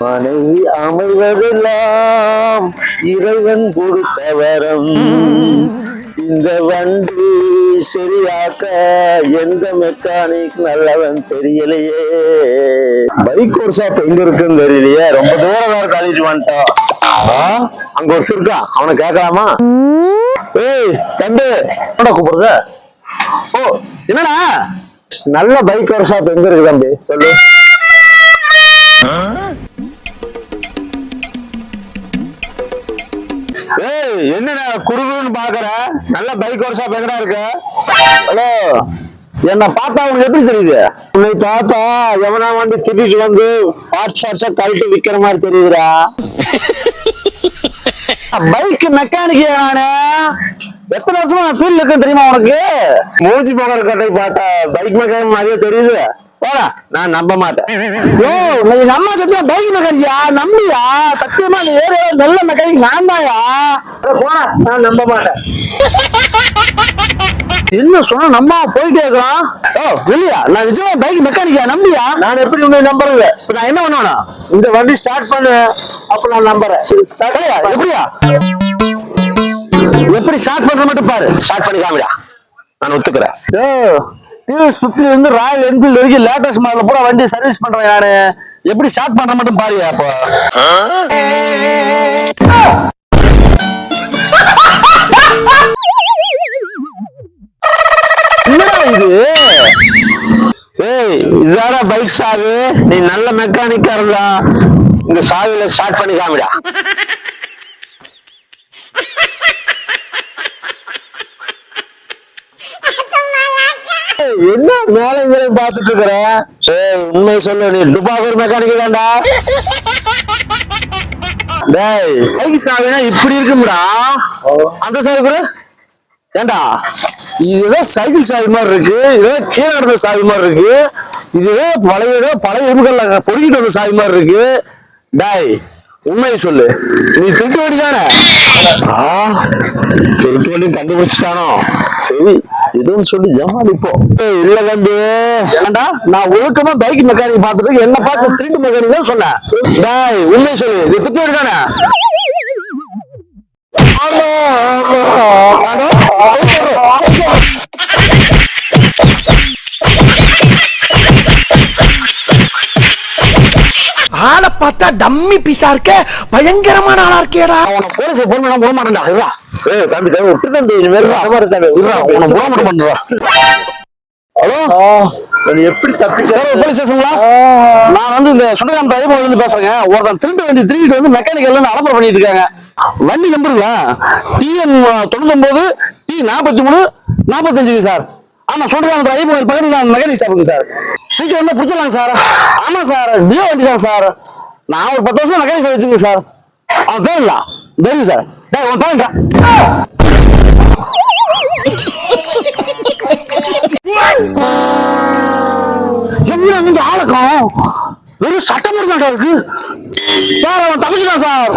மனைவி அமைவதெல்லாம் இறைவன் கொடுத்த வரம் இந்த வண்டி சரியாக்க எந்த மெக்கானிக் நல்லவன் தெரியலையே. பைக் ஒரு ஷாப் எங்க இருக்குன்னு தெரியலையே. ரொம்ப தூரம் வேற வந்துட்டோம் ஆ, அங்க ஒருத்தர் இருக்கான் அவனை கேட்கலாமா? ஏய் தம்பி. கூப்பிடுற? ஓ என்னடா? நல்ல பைக் ஒரு ஷாப் எங்க இருக்கு தம்பி? சொல்லு. ஏய் என்னடா குறுகுறுன்னு பாக்குற? நல்ல பைக் ஒர்க் ஷாப் எங்கடா இருக்கு? ஹலோ என்ன பார்த்தா உனக்கு எப்படி தெரியுது? உன்னை பார்த்தா எவனா வந்து திட்டிட்டு வந்து பார்ட்ஸ் பார்ட்ஸா கழட்டி விக்கிற மாதிரி தெரியுதுடா. பைக் மெக்கானிக் நானு? எத்தனை வருஷமா ஃபீல்ட் இருக்கு தெரியுமா உனக்கு? மூஞ்சி போகிற கட்டை பார்த்தா பைக் மெக்கானிக் மாதிரியே தெரியுது. போடா நான் நம்ப மாட்டேன். ஓ நீ நம்ம சத்தியம் பைக் மெக்கானிக்கா நம்பியா? சத்தியமா நீ வேற நல்ல மெக்கானிக் நான் தாயா போடா நான் நம்ப மாட்டேன். என்ன சொன்னா நம்ம போயிட்டே இருக்கான் ஓ இல்லையா நான் நிஜமா பைக் மெக்கானிக்கா நம்பியா? நான் எப்படி உன்னை நம்புறது? இப்ப நான் என்ன பண்ணணும் இந்த வண்டி ஸ்டார்ட் பண்ணு அப்ப நான் நம்புறேன். எப்படியா எப்படி ஸ்டார்ட் பண்ற மட்டும் பாரு. ஸ்டார்ட் பண்ணி காமிடா. நான் ஒத்துக்கிறேன். ஓ டிவிஎஸ் பிப்டில இருந்து ராயல் என்ஃபீல்டு வரைக்கும் லேட்டஸ்ட் மாடல் பூரா வண்டி சர்வீஸ் பண்றேன் நானு எப்படி ஸ்டார்ட் பண்ற மட்டும் பாரு அப்போ. என்னடா இது? ஏய் இதான பைக் சாகு நீ நல்ல மெக்கானிக்கா இருந்தா இந்த சாவில ஸ்டார்ட் பண்ணி காமிடா ஏய், என்ன மேலங்களையும் பார்த்துட்டு இருக்கிற ஏய் உண்மை சொல்லு நீ துபாகூர் மெக்கானிக் தான்டா. டேய் பைக் சாவினா இப்படி இருக்கும்டா. அந்த சாவி கூட ஏண்டா இதுதான் சைக்கிள் சாவி மாதிரி இருக்கு இதுதான் கீழே கிடந்த சாவி மாதிரி இருக்கு இதுதான் பழைய பழைய எருமைகள்ல பொறுக்கிட்டு வந்த சாவி மாதிரி இருக்கு. டாய் உண்மையை சொல்லு. நீ திருட்டு வண்டி தானே திருட்டு வண்டி கண்டுபிடிச்சிட்டானோ? சரி. இதுன்னு சொல்லி ஜமாளிப்போம் ஏய், இல்ல தம்பி. ஏண்டா? நான் ஒழுக்கமா பைக் மெக்கானிக் பார்த்துட்டு என்ன பார்த்து திருட்டு மெக்கானிக் தான் சொன்னேன். டாய் உண்மையை சொல்லு. இது வண்டி தானே? ஆமா ஆமா. ஆமா ஆளை பார்த்தா டம்மி பீஸா இருக்க. பயங்கரமான ஆளா இருக்கேடா. போலீஸ் போன் பண்ண போக மாட்டேன்டா. தம்பி தம்பி விட்டு தம்பி இனிமேல் வர மாதிரி தம்பி. உன்னை மாட்டேன் பண்ணுவா ஹலோ? எப்படி தப்பிச்ச? போலீஸ் ஸ்டேஷன்ல நான் வந்து இந்த சுண்டகாம் டிரைவர் வந்து பேசுறேங்க. ஒருத்தன் திருட்டு வண்டி திருடிட்டு வந்து மெக்கானிக்கல் வந்து அலம்பரம் பண்ணிட்டு இருக்காங்க. வண்டி நம்பருங்க டிஎன் தொண்ணூத்தொன்பது டி நாற்பத்தி மூணு நாற்பத்தஞ்சுங்க சார். ஆமா சுண்டகாம் டிரைவர் பக்கத்துல தான் மெக்கானிக் ஷாப்புங்க சார். சீக்கிரம் வந்து பிடிச்சிடலாம் சார். ஆமா சார் டியோ வண்டி தான் சார். நான் ஒரு பத்து வருஷம் மெக்கானிக் வச்சுங்க சார். அவன் பேருங்களா தெரியும் சார். டேய் உன் பேரா என்ன நீங்க ஆளுக்கும் வெறும் சட்டமூர் தாண்டா இருக்கு சார் அவன் தம்பிதான் சார்.